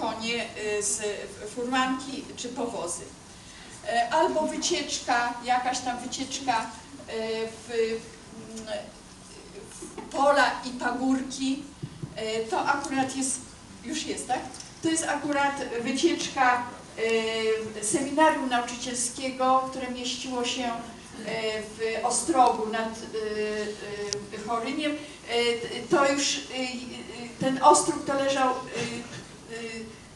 konie y, z furmanki czy powozy. E, Albo wycieczka, jakaś tam wycieczka e, w, mm, w pola i pagórki. E, To akurat jest, już jest, tak? To jest akurat wycieczka seminarium nauczycielskiego, które mieściło się w Ostrogu nad Choryniem. To już ten Ostróg to leżał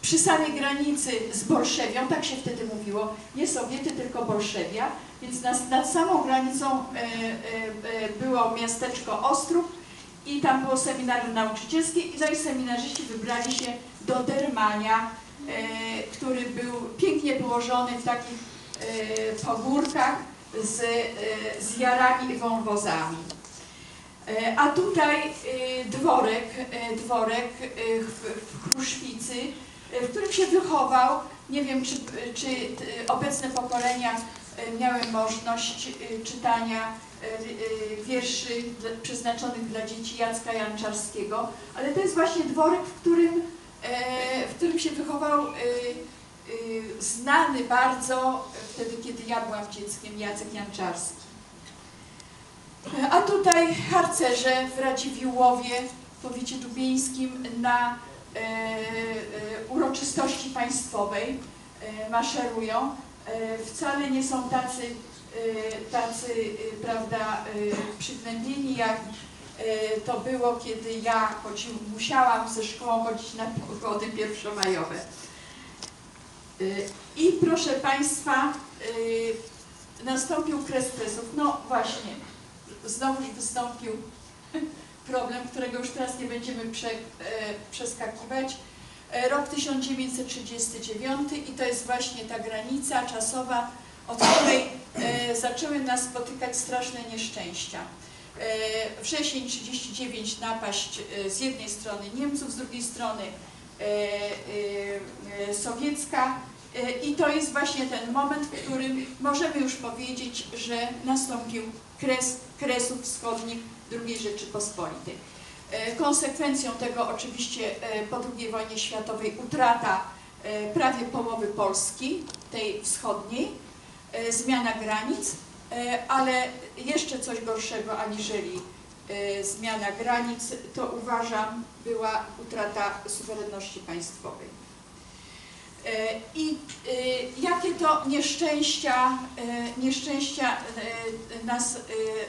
przy samej granicy z Bolszewią, tak się wtedy mówiło, nie Sowiety, tylko Bolszewia, więc nad, nad samą granicą e, e, e, było miasteczko Ostrów i tam było seminarium nauczycielskie i zaś seminarzyści wybrali się do Dermania, który był pięknie położony w takich pogórkach z, z jarami i wąwozami. A tutaj dworek, dworek w, w wychował. Nie wiem, czy, czy e, obecne pokolenia e, miały możliwość e, czytania wierszy przeznaczonych dla dzieci Jacka Janczarskiego, ale to jest właśnie dworek, w którym, e, w którym się wychował znany bardzo wtedy, kiedy ja byłam dzieckiem, Jacek Janczarski. A tutaj harcerze w Radziwiłłowie, w powiecie lubieńskim na e, uroczystości państwowej e, maszerują. E, wcale nie są tacy, e, tacy prawda, przygnębieni jak to było, kiedy ja choć musiałam ze szkołą chodzić na powody pierwszomajowe. I proszę Państwa, nastąpił kres kresów. No właśnie, znowuż wystąpił problem, którego już teraz nie będziemy prze, przeskakiwać. E, Rok 1939 i to jest właśnie ta granica czasowa, od której e, zaczęły nas spotykać straszne nieszczęścia. E, wrzesień 39 napaść z jednej strony Niemców, z drugiej strony sowiecka i to jest właśnie ten moment, w którym możemy już powiedzieć, że nastąpił kres Kresów Wschodnich II Rzeczypospolitej. E, Konsekwencją tego oczywiście e, po II wojnie światowej utrata e, prawie połowy Polski, tej wschodniej, zmiana granic, ale jeszcze coś gorszego aniżeli zmiana granic, to uważam była utrata suwerenności państwowej. I jakie to nieszczęścia, nieszczęścia nas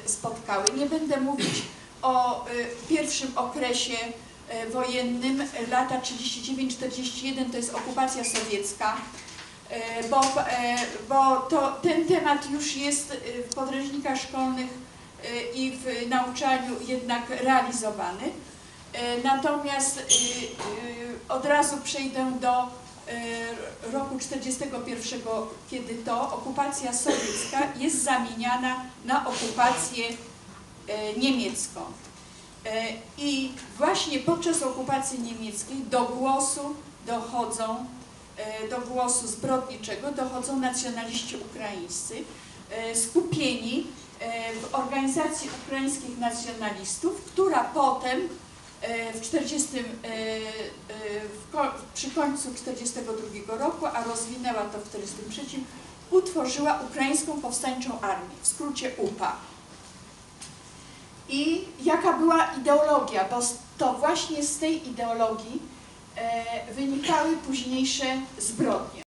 spotkały. Nie będę mówić o e, pierwszym okresie e, wojennym, lata 39-41 to jest okupacja sowiecka, e, bo, e, bo to, ten temat już jest w podręcznikach szkolnych i w nauczaniu jednak realizowany. E, Natomiast od razu przejdę do roku 41, kiedy to okupacja sowiecka jest zamieniana na okupację niemiecką. E, I właśnie podczas okupacji niemieckiej do głosu dochodzą, e, do głosu zbrodniczego dochodzą nacjonaliści ukraińscy, e, skupieni e, w organizacji ukraińskich nacjonalistów, która potem e, w 40, e, e, w ko- przy końcu 1942 roku, a rozwinęła to w 1943, utworzyła Ukraińską Powstańczą Armię, w skrócie UPA. I jaka była ideologia, bo to właśnie z tej ideologii e, wynikały późniejsze zbrodnie.